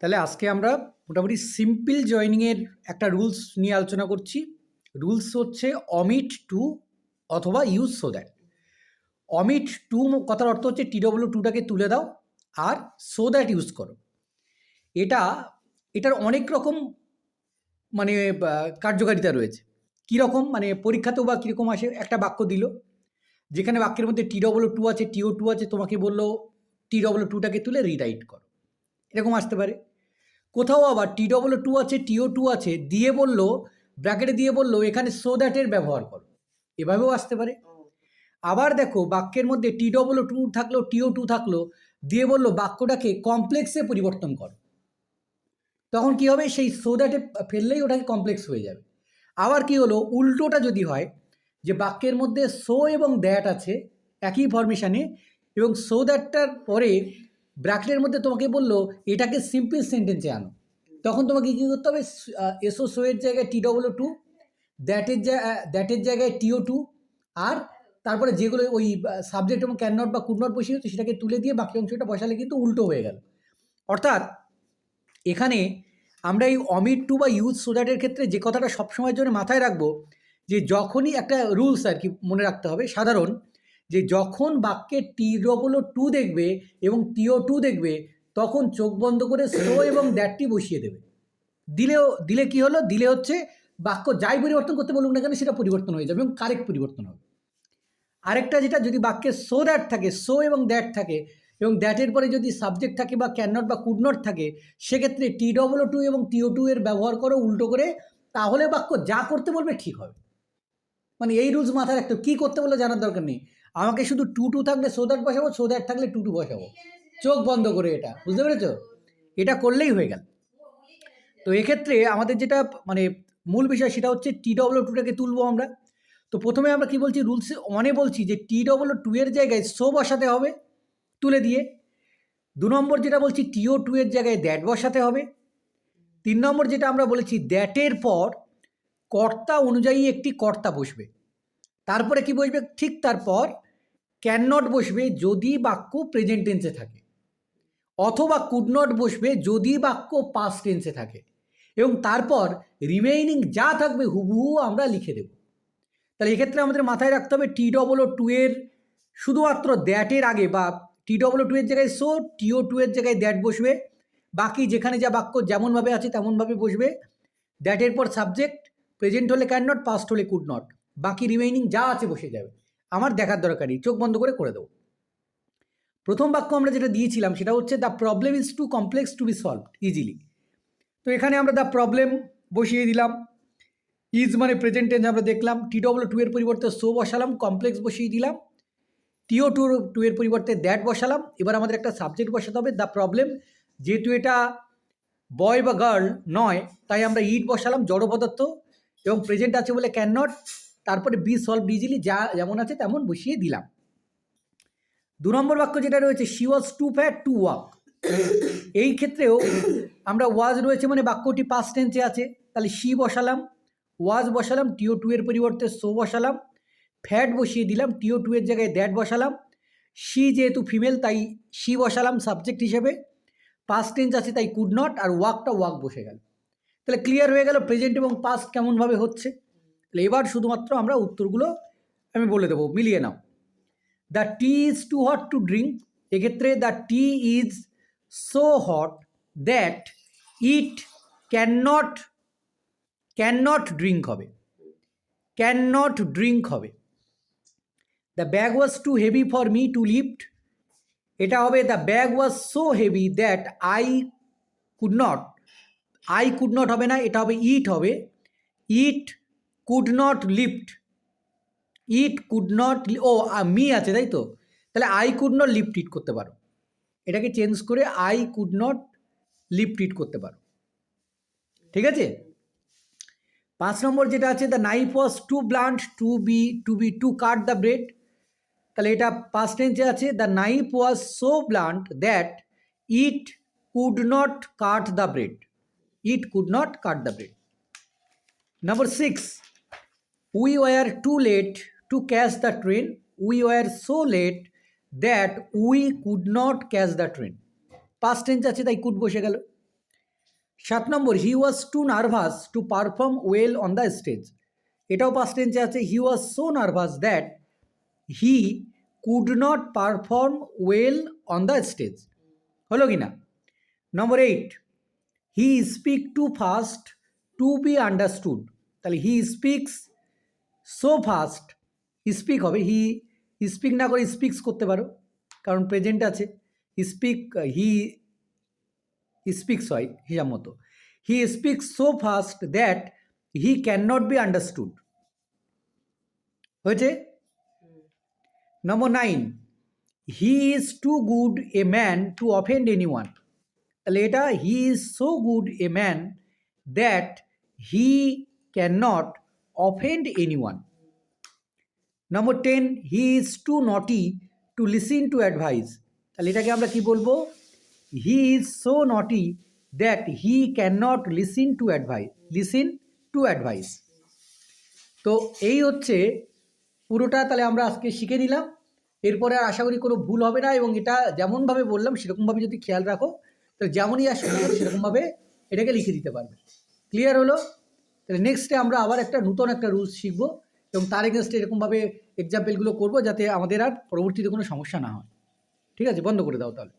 তাহলে আজকে আমরা মোটামুটি সিম্পল জয়েনিংয়ের একটা রুলস নিয়ে আলোচনা করছি। রুলস হচ্ছে অমিট টু অথবা use so that omit to কথার অর্থ হচ্ছে টিডব্লিউ টুটাকে তুলে দাও আর সো দ্যাট ইউজ করো। এটা, এটার অনেক রকম মানে কার্যকারিতা রয়েছে। কীরকম? মানে পরীক্ষাতেও বা কীরকম আসে? একটা বাক্য দিল। যেখানে বাক্যের মধ্যে টি ডবলু টু আছে টিও টু আছে, তোমাকে বলল টি ডবলু টুটাকে তুলে রিরাইট করো। এরকম আসতে পারে। কোথাও আবার টি ডবল টু আছে টিও টু আছে, দিয়ে বলল ব্র্যাকেটে দিয়ে বলল, এখানে সো দ্যাটের ব্যবহার করো। এভাবেও আসতে পারে। আবার দেখো, বাক্যের মধ্যে টি ডবল টু থাকল টিও টু থাকল, দিয়ে বলল, বাক্যটাকে কমপ্লেক্সে পরিবর্তন করো। তখন কি হবে? সেই সো দ্যাটে ফেললেই ওটাকে কমপ্লেক্স হয়ে যাবে। আবার কি হলো? উল্টোটা যদি হয়, যে বাক্যের মধ্যে সো এবং দ্যাট আছে, একই ফরমেশানে এবং সো দ্যাটটার পরে ব্র্যাকেটের মধ্যে তোমাকে বলল, এটাকে সিম্পল সেন্টেন্সে আনো। তখন তোমাকে কী করতে হবে? এসও সোয়ের জায়গায় টি ডবল টু দ্যাটের দ্যাটের জায়গায় টিও টু আর তারপরে যেগুলো ওই সাবজেক্ট এবং ক্যান নট বা কুড নট বসিয়ে সেটাকে তুলে দিয়ে বাকি অংশটা বসালে কিন্তু উল্টো হয়ে গেল। অর্থাৎ এখানে আমরা এই অমিট টু বা ইউজ সোদাটের ক্ষেত্রে যে কথাটা সবসময়ের জন্য মাথায় রাখব, যে যখনই একটা রুলস আর কি মনে রাখতে হবে, সাধারণ যে যখন বাক্যে টি ডবল টু দেখবে এবং টিও টু দেখবে, তখন চোখ বন্ধ করে সো এবং দ্যাটটি বসিয়ে দেবে। দিলেও, দিলে কি হলো? দিলে হচ্ছে বাক্য যাই পরিবর্তন করতে বলুক না কেন, সেটা পরিবর্তন হয়ে যাবে এবং কারেক্ট পরিবর্তন হবে। আরেকটা যেটা, যদি বাক্যে সো দ্যাট থাকে, সো এবং দ্যাট থাকে, এবং দ্যাটের পরে যদি সাবজেক্ট থাকে বা ক্যান নট বা কুড নট থাকে, সেক্ষেত্রে টি ডবল টু এবং টিও টু এর ব্যবহার করো উল্টো করে, তাহলে বাক্য যা করতে বলবে ঠিক হবে। মানে এই রুলস মাথায় রাখতে কী করতে বলে জানার দরকার নেই। আমাকে শুধু টু টু থাকলে সো দ্যাট বসাবো সো দ্যাট থাকলে টু টু বসাবো। চোখ বন্ধ করে এটা, বুঝতে পেরেছ? এটা করলেই হয়ে গেল। তো এক্ষেত্রে আমাদের যেটা মানে মূল বিষয় সেটা হচ্ছে টি ডবল টুটাকে তুলবো আমরা। তো প্রথমে আমরা কি বলছি, রুলসে অনে বলছি যে টি ডবল টু এর জায়গায় সো বসাতে হবে তুলে দিয়ে। দু নম্বর যেটা বলছি টিও টু এর জায়গায় দ্যাট বসাতে হবে। তিন নম্বর যেটা আমরা বলেছি দ্যাটের পর কর্তা অনুযায়ী একটি কর্তা বসবে। তারপরে কি বসবে? ঠিক তারপর ক্যান নট বসবে যদি বাক্য প্রেজেন্ট টেন্সে থাকে। অথবা কুড নট বসবে যদি বাক্য পাস্ট টেন্সে থাকে। এবং তারপর রিমেইনিং যা থাকবে হুবহু আমরা লিখে দেব। তাহলে এক্ষেত্রে আমাদের মাথায় রাখতে হবে টি ডবল টু এর শুধুমাত্র দ্যাটের আগে বা টি ডবল টু এর জায়গায় সো টিও টু এর জায়গায় দ্যাট বসবে। বাকি যেখানে যা বাক্য যেমনভাবে আছে তেমনভাবে বসবে। দ্যাটের পর সাবজেক্ট প্রেজেন্ট হলে ক্যান নট পাস্ট হলে কুড নট বাকি রিমেইনিং যা আছে বসে যাবে। আমার দেখার দরকার নেই, চোখ বন্ধ করে করে দেবো। প্রথম বাক্য আমরা যেটা দিয়েছিলাম সেটা হচ্ছে the problem is too complex to be solved easily তো এখানে আমরা দ্য প্রবলেম বসিয়ে দিলাম। ইজ মানে প্রেজেন্ট টেন্স আমরা দেখলাম। টি ডবল টু এর পরিবর্তে সো বসালাম কমপ্লেক্স বসিয়ে দিলাম। টিও টু টু এর পরিবর্তে দ্যাট বসালাম। এবার আমাদের একটা সাবজেক্ট বসাতে হবে দ্য প্রবলেম যেহেতু এটা বয় বা গার্ল নয়, তাই আমরা ইট বসালাম, জড় পদার্থ, এবং প্রেজেন্ট আছে বলে ক্যান নট তারপরে বি সলভ ইজিলি যা যেমন আছে তেমন বসিয়ে দিলাম। দু নম্বর বাক্য যেটা রয়েছে she was too fat to walk এই ক্ষেত্রেও আমরা ওয়াজ রয়েছে মানে বাক্যটি পাস্ট টেন্সে আছে, তাহলে শি বসালাম ওয়াজ বসালাম টিও টু এর পরিবর্তে সো বসালাম ফ্যাট বসিয়ে দিলাম টিও টু এর জায়গায় দ্যাট বসালাম শি যেহেতু ফিমেল তাই শি বসালাম সাবজেক্ট হিসেবে পাস্ট টেন্স আছে তাই কুড নট আর ওয়াকটা ওয়াক বসে গেল। তাহলে ক্লিয়ার হয়ে গেল প্রেজেন্ট এবং পাস্ট কেমনভাবে হচ্ছে? তাহলে এবার শুধুমাত্র আমরা উত্তরগুলো আমি বলে দেবো, মিলিয়ে নাও। The tea is too hot to drink এক্ষেত্রে the tea is so hot that it can not can not drink হবে। ক্যান নট ড্রিঙ্ক হবে। The bag was too heavy for me to lift এটা হবে the bag was so heavy that I could not I could not হবে না, এটা হবে it হবে। It could not lift it could not O me আছে, তাই তো? তাহলে I could not lift it করতে পারো। এটাকে চেঞ্জ করে I could not lift it করতে পারো। ঠিক আছে? পাঁচ নম্বর যেটা আছে the knife was too blunt to be to be to cut the bread তাহলে এটা পাঁচ টেন্সে আছে the knife was so blunt that it could not cut the bread it could not cut the bread number six we were too late to catch the train we were so late that we could not catch the train past tense আছে, তাই could বসে গেল। সাত number he was too nervous to perform well on the stage এটাও past টেন্সে আছে। He was so nervous that he could not perform well on the stage হলো কি না? Number eight he speak too fast to be understood তাহলে he speaks so fast speak হবে। He speak না করে স্পিক্স করতে পারো, কারণ প্রেজেন্ট আছে। স্পিক হি স্পিক্স হয়, হিসাব মতো। He speaks so fast that he can not be understood হয়েছে? Number nine he is too good a man to offend anyone তাহলে এটা he is so good a man that he can not anyone number ten he is too naughty to listen to advice তাহলে এটাকে আমরা কি বলব? He is so naughty that he can not listen to advice listen to advice তো এই হচ্ছে পুরোটা, তাহলে আমরা আজকে শিখে নিলাম। এরপরে আর আশা করি কোনো ভুল হবে না এবং এটা যেমনভাবে বললাম, সেরকমভাবে যদি খেয়াল রাখো, তো যেমনই আসবে সেরকমভাবে এটাকে লিখে দিতে পারবে। ক্লিয়ার হলো? তাহলে নেক্সটে আমরা আবার একটা নূতন একটা রুলস শিখব এবং তার এগেনস্টে এরকমভাবে এক্সাম্পলগুলো করব যাতে আমাদের আর পরবর্তীতে কোনো সমস্যা না হয়। ঠিক আছে? বন্ধ করে দাও তাহলে।